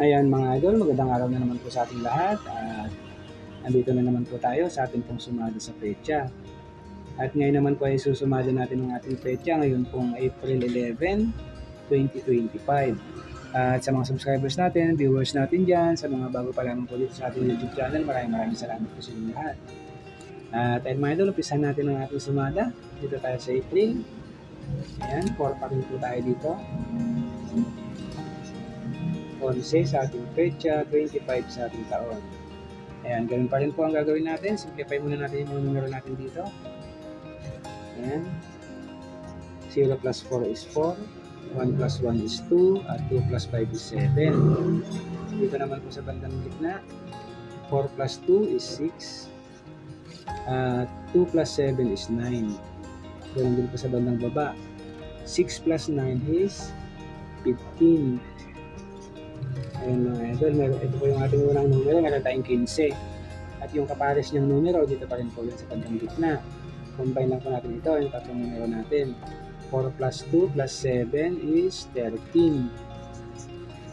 Ayan mga idol, magandang araw na naman po sa ating lahat at andito na naman po tayo sa ating pong sumada sa petsa. At ngayon naman po ay susumada natin ang ating petsa ngayon pong April 11, 2025. At sa mga subscribers natin, viewers natin dyan, sa mga bago pa lamang po dito sa ating YouTube channel, maraming maraming salamat po sa inyo lahat. At ayun mga idol, umpisahan natin ang ating sumada. Dito tayo sa April. Ayan, 4 pa rin po tayo dito. 11 sa ating petsa, 25 sa ating taon. Ayan, ganun pa rin po ang gagawin natin. Simplify muna natin yung mga numero natin dito. Ayan. 0 plus 4 is 4. 1 plus 1 is 2. At 2 plus 5 is 7. Dito naman po sa bandang gitna. 4 plus 2 is 6. At 2 plus 7 is 9. Ganun din po sa bandang baba. 6 plus 9 is 15. Ayun mga idol, meron, ito po yung ating unang numero, meron tayong 15. At yung kapares niyang numero, dito pa rin po yun sa bandang gitna. Combine lang po natin ito, yung tatlong numero natin. 4 plus 2 plus 7 is 13.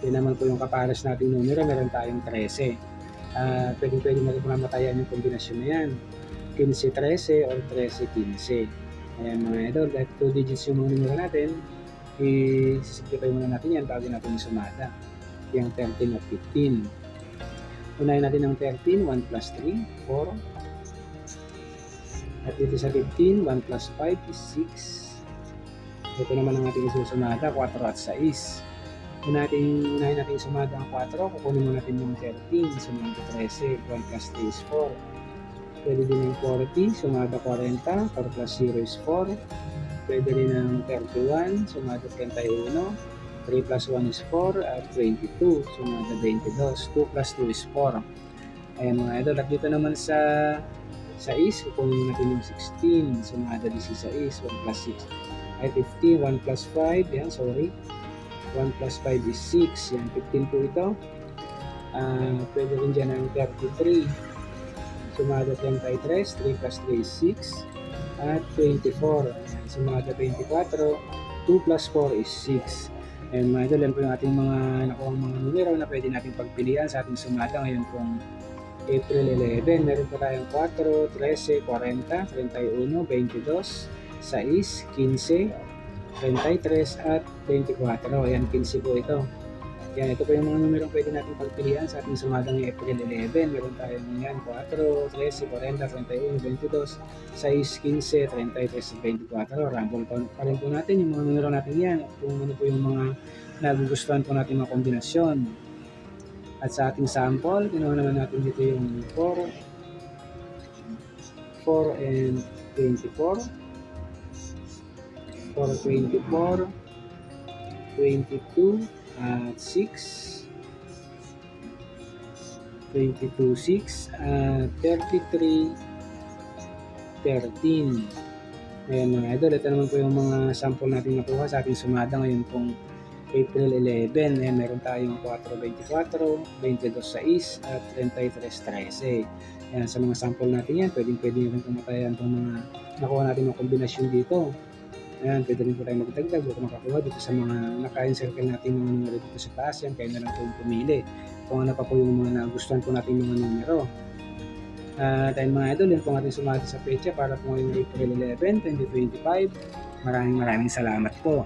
Yun naman po yung kapares nating numero, meron tayong 13. Uh, pwedeng pwede na rin po namatayan yung kombinasyon na yan. 15-13 or 13-15. Ayan mga idol, dahil 2 digits yung mga numero natin, i-simplify muna natin yan bago natin isumada yung 13 at 15. Unahin natin ang 13, 1 plus 3, 4. At dito sa 15, 1 plus 5 is 6. Ito naman ang ating isusumada, 4 at 6. Unahin natin, natin sumada ang 4, kukunin mo natin yung 13, sumada 13, 1 plus 3 is 4. Pwede din yung 40, sumada 40, 4 plus 0 is 4. Pwede rin ang 31, sumada 31, 3 plus 1 is 4 at 22. Sumada 22. 2 plus 2 is 4. Ayan mga idol. At dito naman sa sa is, kukunin natin yung 16. Sumada 16. 1 plus 6 ay 50. 1 plus 5. Yan, sorry. 1 plus 5 is 6. Yan, 15 po ito. Uh, pwede rin dyan ang 33. Sumada 33. 3 plus 3 is 6. At 24. Ayan, sumada 24. 2 plus 4 is 6. And mga idol, yan po yung ating mga nakuha mga numero na pwede natin pagpilian sa ating sumada ngayon pong April 11. Meron po tayong 4, 13, 40, 31, 22, 6, 15, 33 at 24. Ayan, 15 po ito. Yan, ito po yung mga numero pwede natin pagpilian sa ating sumada ng April 11. Meron tayong yan, 4, 13, 40, 31, 22, 6, 15, 33, 24. Rumble pa, pa rin po natin yung mga numero natin yan. Kung ano po yung mga nagugustuhan po natin mga kombinasyon. At sa ating sample, ginawa naman natin dito yung 4, 4 and 24, 4, 24, 22, at 6 22 6 at 33 13 ayan mga idol ito naman po yung mga sample natin nakuha sa ating sumada ngayon pong April 11 ayan meron tayong 4 24 22 6 at 33 13 ayan sa mga sample natin yan pwedeng pwede rin kumatayan itong mga nakuha natin ng kombinasyon dito Ayan, pwede rin po tayo magdagdag o makakuha dito sa mga naka-encircle natin mga numero dito sa taas yan. Kaya na lang po pumili kung ano pa po yung mga nagustuhan po natin mga numero. At uh, mga idol, yun po ating sumati sa pecha para po ngayong April 11, 2025. Maraming maraming salamat po.